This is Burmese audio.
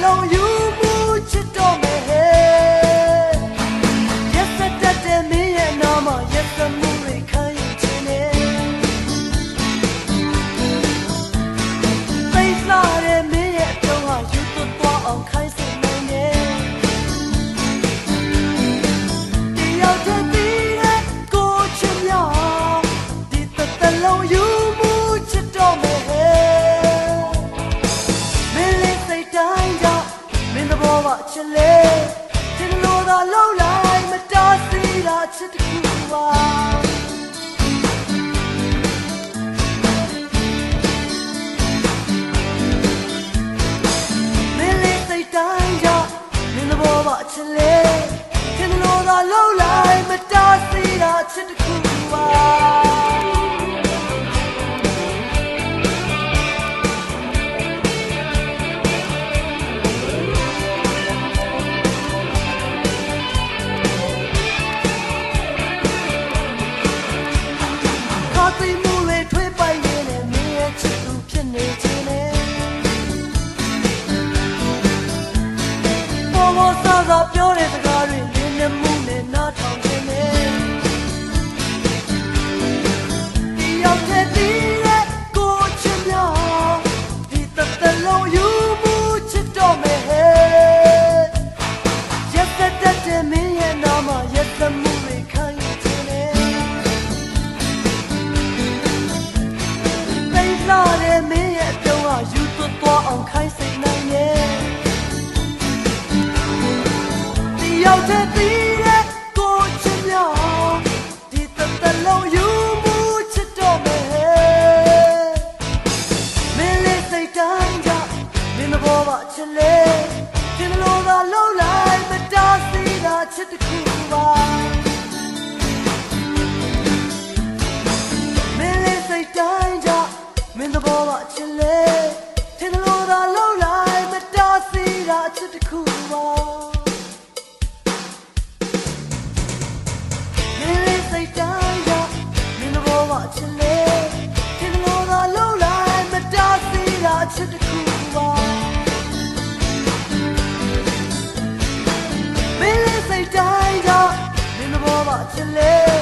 know you. မချစ်လေဒီလိုသာလုံးလိုက်မတားစီလာချစ်တခုပါတိုင်းကြမင်းဘောမချစ်လေခင်လို့သာလုံး because of beautiful. မင်းသဘောပါချစ်လေချင်လို့သာလုံးလိုက်မတားစီတာချစ်တစ်ခုပါမင်းလေးစိတ်တိုင်းကမင်းသဘောပါချစ်လေချင်လို့သာလုံးလိုက်မတားစီတာချစ်တစ်ခုပါမင်းလေးစိတ်တိုင်းကမင်းဘောမချစ်လေ What you live.